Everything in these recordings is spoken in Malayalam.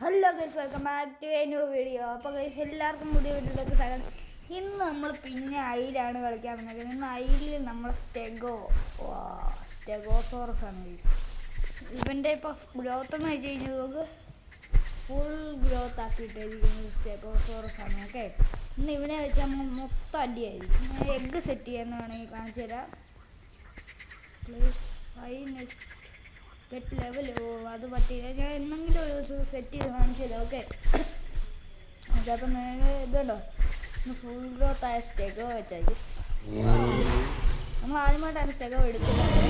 Hello guys welcome back to a new video അപ്പോൾ ഗൈസ് എല്ലാവർക്കും പുതിയ വീഡിയോയിലേക്ക് സ്വാഗതം. ഇന്ന് നമ്മൾ പിന്നെ അയിലാണ് കളിക്കാൻ വന്നത് ഇന്ന് അയിലിൽ നമ്മൾ സ്റ്റെഗോ സ്റ്റെഗോസോറസ് ആണ് ഗൈസ് ഇവന്റെ ഇപ്പോൾ ഗ്രോത്ത് എന്ന് വെച്ച് കഴിഞ്ഞാൽ നമുക്ക് ഫുൾ ഗ്രോത്ത് ആക്കിയിട്ടിരിക്കുന്നത് സ്റ്റെഗോസോറസ് ആണ് ഓക്കെ ഇന്ന് ഇവനെ വെച്ച് നമ്മൾ മൊത്തം അടിയായിരിക്കും. എഗ്ഗ് സെറ്റ് ചെയ്യാമെന്ന് വേണമെങ്കിൽ കാണിച്ചു തരാം. പ്ലീസ് ഐ നെക്സ്റ്റ് ഗെറ്റ് ലെവലോ അത് പറ്റിയില്ല. ഞാൻ എന്തെങ്കിലും ഒരു ദിവസം സെറ്റ് ചെയ്ത് കാണിച്ചില്ല ഓക്കെ അതപ്പം ഇതുണ്ടോ? ഫുൾ ഗ്രോത്ത് ആയ സ്റ്റെഗോ വെച്ചാൽ നമ്മൾ ആദ്യമായിട്ടാണ് സ്റ്റെഗോ എടുക്കുന്നത്.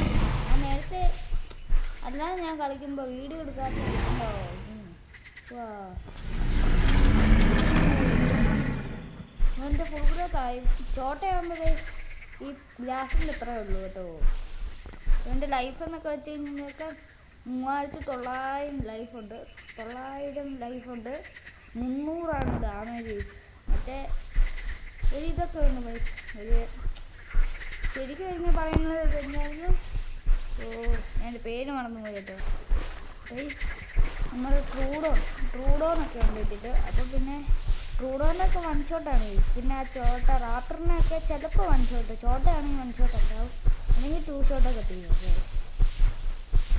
ഞാൻ നേരത്തെ അല്ലാതെ ഞാൻ കളിക്കുമ്പോൾ വീഡിയോ എടുക്കാത്ത എന്റെ ഫുൾ ഗ്രോത്ത് ആയി? ചോട്ടയാകുമ്പോഴേ ഈ ഗ്ലാസിന്റെ ഇത്രയേ ഉള്ളൂ കേട്ടോ. എന്റെ ലൈഫ് എന്നൊക്കെ വെച്ച് കഴിഞ്ഞാൽ മൂവായിരത്തി തൊള്ളായിരം ലൈഫുണ്ട് തൊള്ളായിരം ലൈഫുണ്ട് മുന്നൂറാണ് ഡാമേജ് മറ്റേ ഒരു ഇതൊക്കെ ഉണ്ട് പൈസ ഒരു ശരിക്കും കഴിഞ്ഞാൽ പറയുന്നത് കഴിഞ്ഞാലും ഓ എന്റെ പേര് മറന്നു പോയി കേട്ടോ. പൈസ നമ്മൾ ട്രൂഡോ ട്രൂഡോന്നൊക്കെ ഉണ്ട് ഇട്ടിട്ട് അപ്പോൾ പിന്നെ ട്രൂഡോനൊക്കെ വൺ ഷോട്ടാണ് പിന്നെ ആ ചോട്ട റാപ്പറിനൊക്കെ ചിലപ്പോൾ വൺ ഷോട്ട് ചോട്ടയാണെങ്കിൽ വൺ ഷോട്ട് ഉണ്ടാവും. അല്ലെങ്കിൽ ടൂ ഷോട്ടൊക്കെ തീരും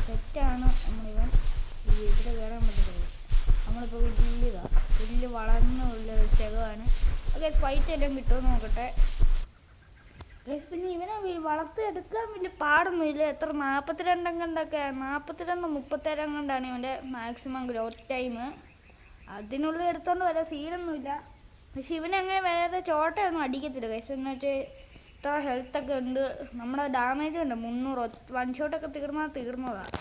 സെറ്റാണ് നമ്മളിവൻ ഇവിടെ കയറാൻ പറ്റത്തില്ല. നമ്മളിപ്പോൾ വില്ലുക വില്ല് വളർന്നുള്ള ശകമാണ് ഓക്കെ ഫൈറ്റ് എല്ലാം കിട്ടുമെന്ന് നോക്കട്ടെ. പിന്നെ ഇവനെ വളർത്തിയെടുക്കാൻ വലിയ പാടൊന്നുമില്ല. എത്ര നാൽപ്പത്തിരണ്ടും കണ്ടൊക്കെ നാൽപ്പത്തിരണ്ട് മുപ്പത്തേഴം കണ്ടാണ് ഇവന്റെ മാക്സിമം ഗ്രോത്ത് ടൈം അതിനുള്ളിൽ എടുത്തോണ്ട് വരാൻ സീനൊന്നുമില്ല പക്ഷെ ഇവനങ്ങനെ വേറെ ചോട്ടയൊന്നും അടിക്കത്തില്ല. കൈസ് എന്ന് വെച്ചാൽ ഇത്ര ഹെൽത്തൊക്കെ ഉണ്ട്. നമ്മുടെ ഡാമേജ് ഉണ്ട്. മുന്നൂറ് വൺ ഷോട്ടൊക്കെ തീർന്നാൽ തീർന്നതാണ്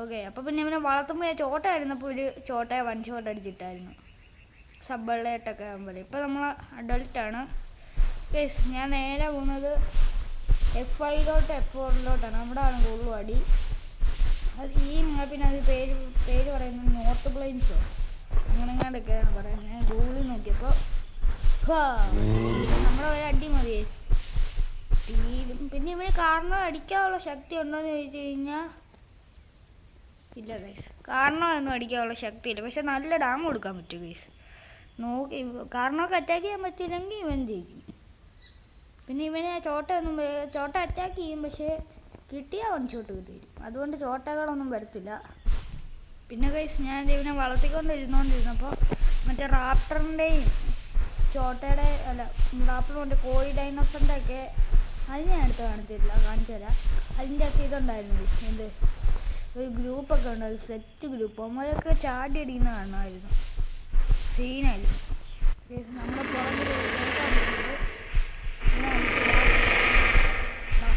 ഓക്കെ അപ്പോൾ പിന്നെ ഇവനെ വളർത്തുമ്പോൾ ഞാൻ ചോട്ട ആയിരുന്നപ്പോൾ ഒരു ചോട്ടയെ വൺ ഷോട്ട് അടിച്ചിട്ടായിരുന്നു. സബ്ബള്ളേട്ടൊക്കെ ആകുമ്പോൾ ഇപ്പോൾ നമ്മൾ അഡൾട്ടാണ് കേസ് ഞാൻ നേരെ പോകുന്നത് എഫ് ഐയിലോട്ട് എഫ് ഫോറിലോട്ടാണ് ആണ് കൂടുതലും അടി. അത് ഈ നിങ്ങൾ പിന്നെ അത് പേര് പേര് പറയുന്നത് നോർത്ത് പ്ലെയിൻസോ ഓ? എങ്ങാണ്ടൊക്കെയാണ് പറയുന്നത്. ഗൂഗിളിൽ നോക്കിയപ്പോൾ നമ്മുടെ ഒരു അടി മതി പിന്നെ ഇവന് കാരണം അടിക്കാനുള്ള ശക്തി ഉണ്ടോ എന്ന് ചോദിച്ചു കഴിഞ്ഞാൽ ഇല്ല ഗൈസ് കാരണമൊന്നും അടിക്കാനുള്ള ശക്തി ഇല്ല. പക്ഷെ നല്ല ഡാം കൊടുക്കാൻ പറ്റും ഗൈസ് നോക്കി കാരണമൊക്കെ അറ്റാക്ക് ചെയ്യാൻ പറ്റിയില്ലെങ്കിൽ ഇവൻ ജയിക്കും. പിന്നെ ഇവനെ ചോട്ട ഒന്നും ചോട്ട അറ്റാക്ക് ചെയ്യും പക്ഷേ കിട്ടിയാൽ വൺ ഷോട്ട് തീരും അതുകൊണ്ട് ചോട്ടകളൊന്നും വരത്തില്ല. പിന്നെ ഗൈസ് ഞാൻ ഇവനെ വളർത്തിക്കൊണ്ടിരുന്നോണ്ടിരുന്നപ്പോൾ മറ്റേ റാപ്റ്ററിന്റെയും ചോട്ടയുടെ അല്ല റാപ്റ്ററിന്റെ കോഴി ഡൈനോസറിന്റെ ഒക്കെ അത് ഞാൻ എടുത്ത് കാണിച്ചില്ല കാണിച്ചു തരാം അതിന്റെ ഒക്കെ ഇതുണ്ടായിരുന്നു. എന്ത്? ഒരു ഗ്രൂപ്പൊക്കെ ഉണ്ട് ഒരു സെറ്റ് ഗ്രൂപ്പ്. അമ്മയൊക്കെ ചാടി അടിക്കുന്ന കാണുമായിരുന്നു. സീനായിരുന്നു നമ്മുടെ പുറകിൽ ഒരു ചേട്ടൻ നിൽക്കുന്നുണ്ട്. ഇവനെ അടിച്ചിടാം. വാ.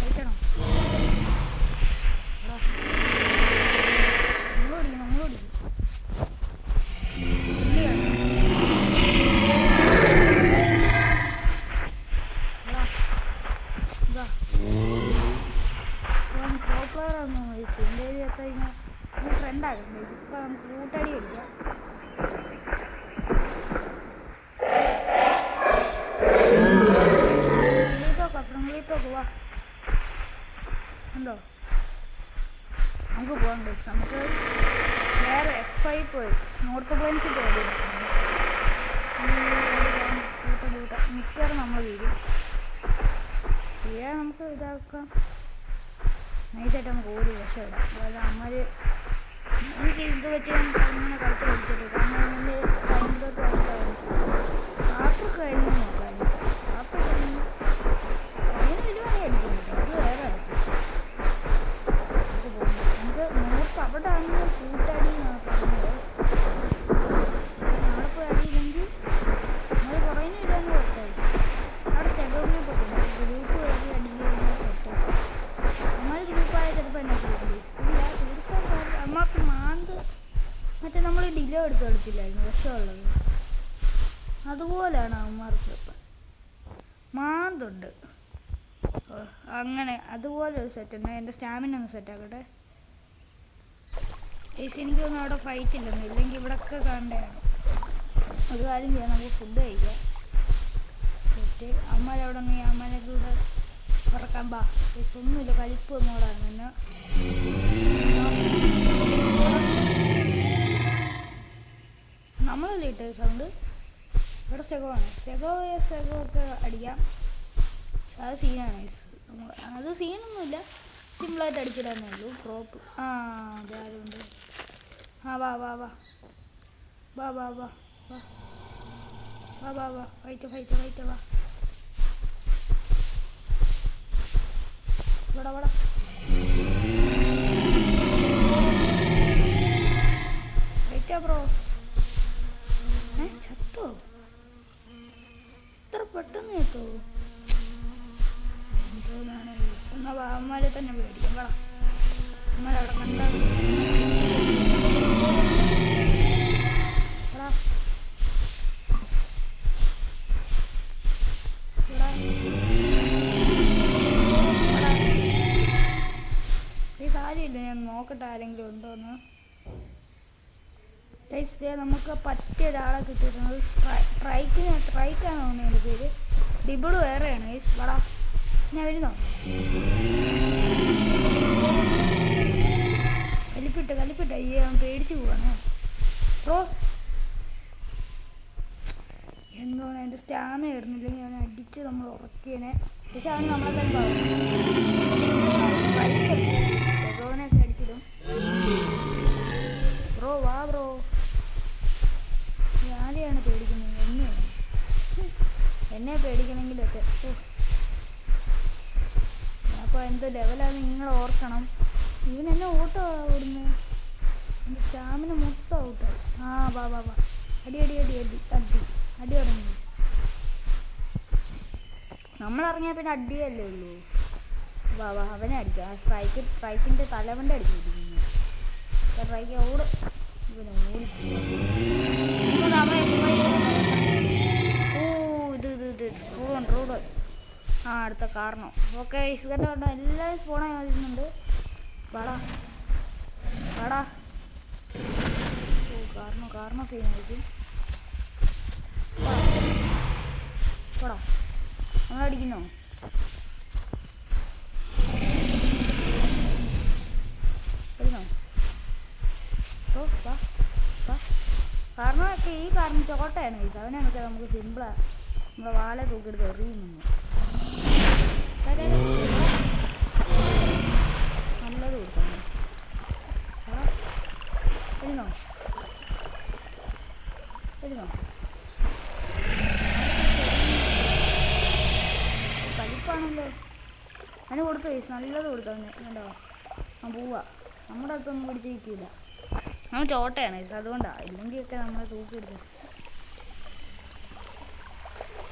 അടിക്കണം. വാ. നമ്മളോടിക്കും, നമ്മളോടിക്കും. ഇല്ലയാണ്. വാ. വാ. ഇവൻ pro player ആണെന്ന് ചോദിച്ചു. എന്റെ കയ്യിൽ എത്ര കഴിഞ്ഞാൽ ഫ്രണ്ടാകും ഇപ്പം നമുക്ക് കൂട്ടടി അടിക്കാം ഫ്രണ്ടിലേക്ക് ഫ്രണ്ടിലേക്ക് പോവാ ഉണ്ടോ നമുക്ക് പോകാൻ കഴിയും നമുക്ക് വേറെ എഫ് ഐ പോയി കൂട്ട കൂട്ട മിക്കവാറും നമ്മൾ വീഴും. വീഴാൻ നമുക്ക് ഇതാക്കാം. നൈസായിട്ട് നമുക്ക് ഓടി രക്ഷപ്പെടാം അതായത് അമ്മര് എനിക്ക് ഇത് പറ്റി ഞാൻ ഇങ്ങനെ കളിച്ച് കളിച്ചിട്ട് കാരണം ഭയങ്കര ആപ്പ് കഴിഞ്ഞ് നോക്കാൻ കളിച്ചില്ലായിരുന്നു വിഷമുള്ളത് അതുപോലെയാണ് അവന്മാർക്ക് മാന്തുണ്ട്. അങ്ങനെ അതുപോലെ ഒരു സെറ്റ് ഉണ്ട്. എന്റെ സ്റ്റാമിന ഒന്ന് സെറ്റാക്കട്ടെ ഏസ് എനിക്ക് തോന്നുന്നു അവിടെ ഫൈറ്റ് ഇല്ലെന്ന്. ഇല്ലെങ്കിൽ ഇവിടെയൊക്കെ കാണേണ്ടതാണ് ഒരു കാര്യം ചെയ്യാം നമുക്ക് ഫുഡ് കഴിക്കാം. സെറ്റ് അമ്മരവിടെ നിന്ന് അമ്മേനെ കൂടെ ഉറക്കാൻ പാ ഒന്നുമില്ല കലിപ്പ് കളിപ്പ് മോളാണ് പിന്നെ നമ്മളല്ലേ ഇട്ട സൗണ്ട് ഇവിടെ സെഗോണ് സെഗോ സെഗോ ഒക്കെ അടിക്കാം. അത് സീനാണ്. അത് സീനൊന്നുമില്ല സിമ്പിളായിട്ട് അടിച്ചിടാന്നേ ഉള്ളൂ. ക്രോപ്പ് ആ അതെ അതുകൊണ്ട്. ആ വാ വാ വാ. വാ വാ വാ വാ. വാ വാ വാ. വൈറ്റ് വൈറ്റ് വൈറ്റ് വാ. ഇവിടെ ഇവിടെ വൈറ്റാ ബ്രോ കിട്ടോ? ഇത്ര പെട്ടെന്ന് കിട്ടോ? എന്തോന്നാണ്? എന്നാ തന്നെ പേടിക്കാം. വേണം നമ്മളവിടെ കണ്ടാ നമുക്ക് പറ്റിയ ഒരാളെ കിട്ടിയിട്ടുണ്ട്. ട്രൈക്കിന് ട്രൈക്കാണ് തോന്നുന്നത് എന്റെ പേര്. ഡിബിൾ വേറെയാണ് ഗൈസ്. വാടാ. ഞാൻ വരുന്നോ? കലിപ്പിട്ട് കലിപ്പിട്ട് അയ്യോ പേടിച്ചു പോവാണ്. ബ്രോ. എന്താണ് എന്റെ സ്റ്റാമിന ഇടുന്നില്ലെങ്കിൽ അവനെ അടിച്ച് നമ്മൾ ഉറക്കിയനെ. പക്ഷെ അവൻ നമ്മളെ തന്നെ പറഞ്ഞു അടിച്ചിടും. ബ്രോ വാ ബ്രോ. ആരെയാണ് പേടിക്കുന്നത്? എന്നെയാണ് ഹും. എന്നെ പേടിക്കണമെങ്കിലൊക്കെ. അപ്പോൾ എന്ത് ലെവലാണ് നിങ്ങൾ ഓർക്കണം. ഇവൻ എന്നെ ഓട്ടോ ഓടുന്നു. എന്റെ സ്റ്റാമിന മൊത്തം ഔട്ടായി ആ വാ വാ വാ. അടി അടി അടി അടി. അടി. അടി ഉറങ്ങി നമ്മൾ ഇറങ്ങിയാൽ പിന്നെ അടിയല്ലേ ഉള്ളൂ. വാ വാ. അവനെ അടിക്കാം സ്ട്രൈക്ക് സ്ട്രൈക്കിന്റെ തലവന്റെ അടിച്ചിരിക്കുന്നു സ്ട്രൈക്ക് ഓട്. ആ അടുത്ത കാരണം ഓക്കെ ഇഷ്കന്റെ കാരണം എല്ലാവരും സ്പോണായി കളിക്കുന്നുണ്ട് വാടാ വാടാ ഓ കാരണം കാരണം സീനായിരിക്കും വാടാ നമ്മളടിക്കുന്നോ കാരണം ഒക്കെ ഈ കാരണം ചോട്ടയാണ് കഴിച്ചത് അവനാണ് വെച്ചാൽ നമുക്ക് സിമ്പിളാണ് നമ്മളെ വാളെ തൂക്കിയെടുത്ത് എറിയുന്നു. നല്ലത് കൊടുത്താണ് ഇരുന്നോ ഇരുന്നോ കളിപ്പാണല്ലോ അതിന് കൊടുത്തു നല്ലത് കൊടുത്തു. കണ്ടോ? ആ പോവാ. നമ്മുടെ അടുത്തൊന്നും പിടിച്ചിരിക്കില്ല അവൻ ചോട്ടയാണ് അതുകൊണ്ടാണ് ഇല്ലെങ്കിൽ ഒക്കെ നമ്മളെ തൂക്കിയെടുക്കും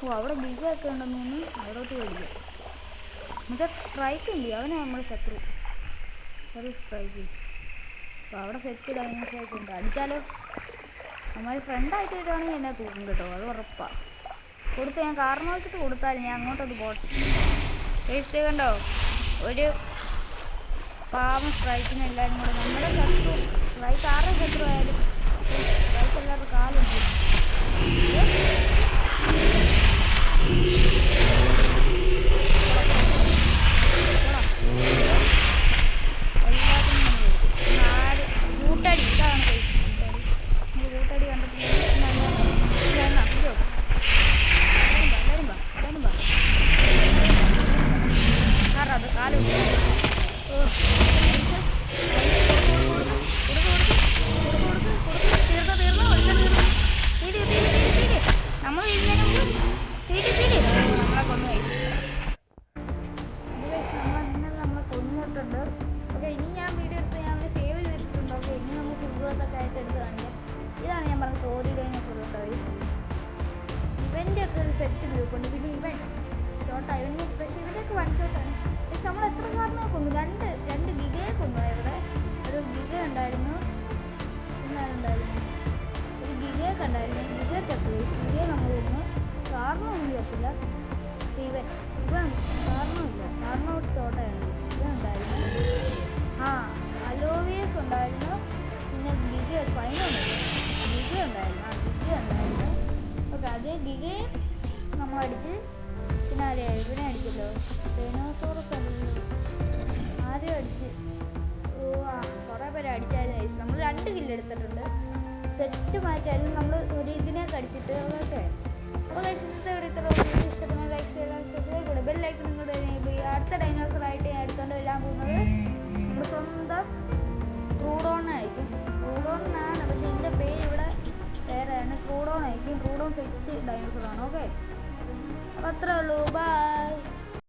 ഓ അവിടെ ബിഗൊക്കെ ഉണ്ടെന്ന് തോന്നുന്നു. അവിടോട്ട് പോയില്ല മറ്റേ സ്ട്രൈക്ക് ഇല്ലേ? അവനെ നമ്മുടെ ശത്രു. ഒരു സ്ട്രൈക്ക് അപ്പോൾ അവിടെ സെറ്റ് ഡൈനോസറൊക്കെ ഉണ്ട്. അടിച്ചാലോ? നമ്മൾ ഫ്രണ്ടായിട്ട് വരുവാണെങ്കിൽ എന്നെ തൂക്കും കേട്ടോ. അത് ഉറപ്പാ. കൊടുത്ത് ഞാൻ വെച്ചിട്ട് കൊടുത്താലും ഞാൻ അങ്ങോട്ടത് പോട്ടെ. വേസ്റ്റ് കണ്ടോ ഒരു പാവം സ്ട്രൈക്കിന് എല്ലാവരും കൂടെ നമ്മുടെ ശത്രു സ്ട്രൈക്ക് ആരുടെ ശത്രു ആയാലും സ്ട്രൈക്ക് എല്ലാവരുടെ കാലുണ്ട് രണ്ട് രണ്ട് ഗിഗയെ കൊണ്ടുപോയി ഇവിടെ. ഒരു ഗിഗ ഉണ്ടായിരുന്നു. പിന്നെ ഉണ്ടായിരുന്നു ഒരു ഗിഗയൊക്കെ ഉണ്ടായിരുന്നു ഗിഗ ചത്തു ഗിഗ നമ്മൾ കൊന്നു കാരണമൊന്നും ചത്തില്ല. ഇവൻ ഇവൻ കാരണമില്ല കാരണം ഒരു ചോട്ടയാണ്. ഇവൻ ഉണ്ടായിരുന്നു ആ അലോവിയസ് ഉണ്ടായിരുന്നു. പിന്നെ ഗിഗ സ്പൈനുണ്ടായിരുന്നു ഗിഗ ഉണ്ടായിരുന്നു. ആ ഗിഗ ഉണ്ടായിരുന്നു. ഓക്കെ അതേ ഗിഗയും നമ്മൾ അടിച്ച് പിന്നെ ആരെയാ ഇവനെ അടിച്ചല്ലോ. ഡൈനോസോറസ് അല്ലല്ലോ ആരെയും അടിച്ച്. ഓ ആ കുറേ പേര് അടിച്ചായിരുന്നു നമ്മൾ രണ്ട് കില്ല് എടുത്തിട്ടുണ്ട്. സെറ്റ് മാറ്റായിരുന്നു നമ്മൾ ഒരു ഇതിനൊക്കെ അടിച്ചിട്ട് ഓക്കെ. അപ്പോൾ guys, ഇന്നത്തെ വീഡിയോ ഇത്ര ഇഷ്ടപ്പെടുന്ന ലൈക്ക് ചെയ്യാൻ സബ്സ്ക്രൈബ് ചെയ്യുക ബെല്ലൈക്കൺ നിങ്ങളുടെ അടുത്ത ഡൈനോസർ ആയിട്ട് ഞാൻ എടുത്തുകൊണ്ട് വരാൻ പോകുന്നത് നമ്മുടെ സ്വന്തം ക്രൂഡോൺ ആയിരിക്കും. ക്രൂഡോൺ എന്നാണ്. പക്ഷെ എന്റെ പേര് ഇവിടെ വേറെയാണ്. ക്രൂഡോൺ ആയിരിക്കും. ക്രൂഡോൺ സെറ്റ് ഡൈനോസർ ആണ്. ഓക്കെ. അപ്പോൾ അത്രേ ഉള്ളൂ.